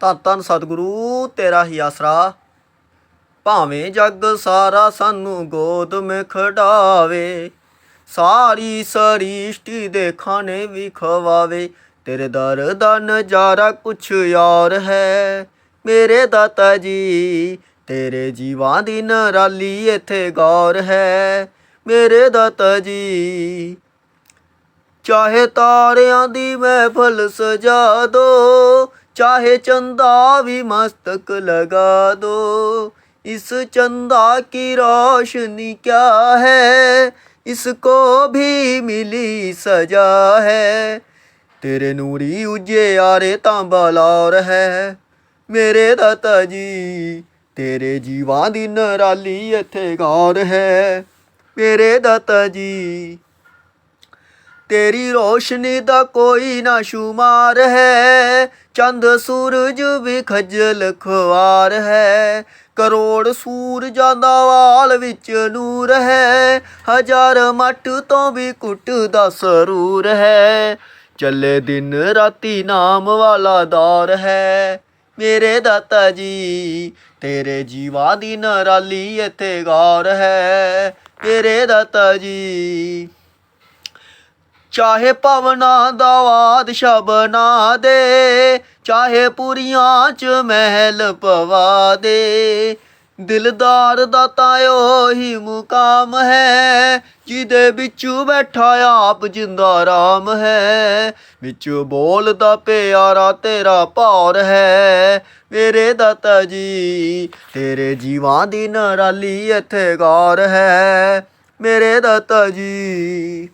ਧੰਨ ਧੰਨ ਸਤਿਗੁਰੂ, ਤੇਰਾ ਹੀ ਆਸਰਾ। ਭਾਵੇਂ ਜੱਗ ਸਾਰਾ ਸਾਨੂੰ ਗੋਦ ਮੇ ਖੜਾਵੇ ਸਾਰੀ ਸਰੀਸ਼ਟੀ ਦੇ ਖਾਣੇ ਵੀ ਖਵਾਵੇ। ਤੇਰੇ ਦਰ ਦਾ ਨਜ਼ਾਰਾ ਕੁਛ ਯਾਰ ਹੈ, ਮੇਰੇ ਦਾਤਾ ਜੀ। ਤੇਰੇ ਜੀਵਾਂ ਦੀ ਨਰਾਲੀ ਇੱਥੇ ਗੌਰ ਹੈ, ਮੇਰੇ ਦਾਤਾ ਜੀ। ਚਾਹੇ ਤਾਰਿਆਂ ਦੀ ਮਹਿਫਲ ਸਜਾ ਦੋ ਚਾਹੇ ਚੰਦਾ ਵੀ ਮਸਤਕ ਲਗਾ ਦੋ ਇਸ ਚੰਦਾ ਕੀ ਰੋਸ਼ਨੀ क्या है इसको भी मिली सजा है ਤੇਰੇ ਨੂਰੀ ਉਜਿਆਰੇ ਤਾਂ ਬਲੌਰ ਹੈ ਮੇਰੇ ਦਾਤਾ ਜੀ ਤੇਰੇ ਜੀਵਾਂ ਦੀ ਨਰਾਲੀ ਇੱਥੇ ਗੌਰ ਹੈ ਮੇਰੇ ਦਾਤਾ ਜੀ ਤੇਰੀ ਰੋਸ਼ਨੀ ਦਾ ਕੋਈ ਨਾ ਸ਼ੁਮਾਰ ਹੈ ਚੰਦ ਸੂਰਜ ਵੀ ਖੱਜਲ ਖਵਾਰ ਹੈ, ਕਰੋੜ ਸੂਰਜਾਂ ਦਾ ਵਾਲ ਵਿੱਚ ਨੂਰ ਹੈ, ਹਜ਼ਾਰ ਮੱਟ ਤੋਂ ਵੀ ਕੁੱਟ ਦਾ ਸਰੂਰ ਹੈ, ਚੱਲੇ ਦਿਨ ਰਾਤੀ ਨਾਮ ਵਾਲਾ ਦੌਰ ਹੈ, ਮੇਰੇ ਦਾਤਾ ਜੀ, ਤੇਰੇ ਜੀਵਾਂ ਦੀ ਨਰਾਲੀ ਇੱਥੇ ਗੌਰ ਹੈ, ਮੇਰੇ ਦਾਤਾ ਜੀ। ਚਾਹੇ ਪਵਨਾ ਦਾ ਬਾਦਸ਼ਾਹ ਬਣਾ ਦੇ, ਚਾਹੇ ਪੁਰੀਆਂ ਚ ਮਹਿਲ ਪਵਾ ਦੇ। ਦਿਲਦਾਰ ਦਾ ਤਾਂ ਉਹੀ ਮੁਕਾਮ ਹੈ, ਜਿਹਦੇ ਵਿੱਚੋਂ ਬੈਠਾ ਆਪ ਜਿੰਦਾ ਰਾਮ ਹੈ। ਵਿੱਚੋਂ ਬੋਲਦਾ ਪਿਆਰਾ ਤੇਰਾ ਭੌਰ ਹੈ, ਮੇਰੇ ਦਾਤਾ ਜੀ, ਤੇਰੇ ਜੀਵਾਂ ਦੀ ਨਰਾਲੀ ਇੱਥੇ ਗੌਰ ਹੈ। ਮੇਰੇ ਦਾਤਾ ਜੀ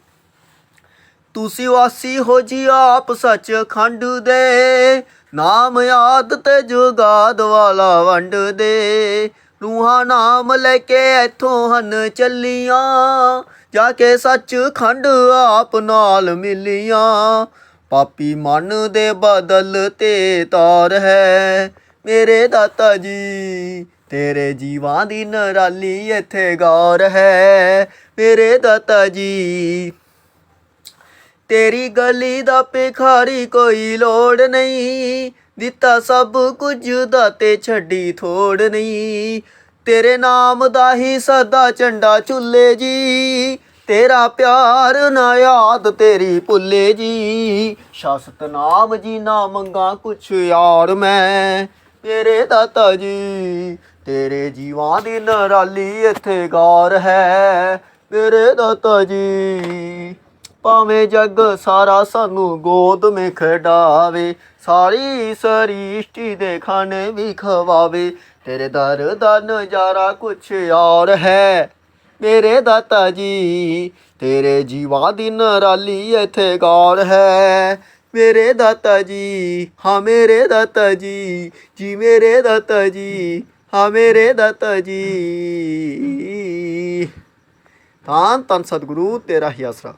ਤੁਸੀਂ ਵਾਸੀ ਹੋ ਜੀ ਆਪ ਸੱਚ ਖੰਡ ਦੇ, ਨਾਮ ਯਾਦ ਤੇ ਜੁਗਾਦ ਵਾਲਾ ਵੰਡ ਦੇ। ਰੂਹਾਂ ਨਾਮ ਲੈ ਕੇ ਇੱਥੋਂ ਹਨ ਚੱਲੀਆਂ, ਜਾ ਕੇ ਸੱਚ ਖੰਡ ਆਪ ਨਾਲ ਮਿਲੀਆਂ। ਪਾਪੀ ਮਨ ਦੇ ਬਦਲ ਤੇ ਤਾਰ ਹੈ, ਮੇਰੇ ਦਾਤਾ ਜੀ, ਤੇਰੇ ਜੀਵਾਂ ਦੀ ਨਰਾਲੀ ਇੱਥੇ ਗੌਰ ਹੈ। ਮੇਰੇ ਦਾਤਾ ਜੀ ਤੇਰੀ ਗਲੀ ਦਾ ਭਿਖਾਰੀ ਕੋਈ ਲੋੜ ਨਹੀਂ। ਦਿੱਤਾ ਸਭ ਕੁਝ ਦਾ ਤੇ ਛੱਡੀ ਥੋੜ ਨਹੀਂ। ਤੇਰੇ ਨਾਮ ਦਾ ਹੀ ਸਦਾ ਝੰਡਾ ਚੁੱਲੇ ਜੀ। ਤੇਰਾ ਪਿਆਰ ਨਾ ਯਾਦ ਤੇਰੀ ਭੁੱਲੇ ਜੀ। ਸ਼ਾਸਤ ਨਾਮ ਜੀ ਨਾ ਮੰਗਾ ਕੁਛ ਯਾਰ ਮੈਂ। ਤੇਰੇ ਦਾਤਾ ਜੀ, ਤੇਰੇ ਜੀਵਾਂ ਦੀ ਨਰਾਲੀ ਇੱਥੇ ਗੌਰ ਹੈ। ਮੇਰੇ ਦਾਤਾ ਜੀ। ਭਾਵੇਂ ਜੱਗ ਸਾਰਾ ਸਾਨੂੰ ਗੋਦ ਮੇ ਖੜਾਵੇ ਸਾਰੀ ਸ੍ਰਿਸ਼ਟੀ ਦੇ ਖਾਣੇ ਵੀ ਖਵਾਵੇ ਤੇਰੇ ਦਰ ਦਾ ਨਜ਼ਾਰਾ ਕੁਛ ਔਰ ਹੈ, ਮੇਰੇ ਦਾਤਾ ਜੀ। ਤੇਰੇ ਜੀਵਾਂ ਦੀ ਨਰਾਲੀ ਇੱਥੇ ਗੌਰ ਹੈ। ਮੇਰੇ ਦਾਤਾ ਜੀ, ਹਾਂ ਮੇਰੇ ਦਾਤਾ ਜੀ ਜੀ ਮੇਰੇ ਦਾਤਾ ਜੀ, ਹਾਂ ਮੇਰੇ ਦਾਤਾ ਜੀ। ਤਾਂ ਤਨ ਸਤਿਗੁਰੂ, ਤੇਰਾ ਹੀ ਆਸਰਾ।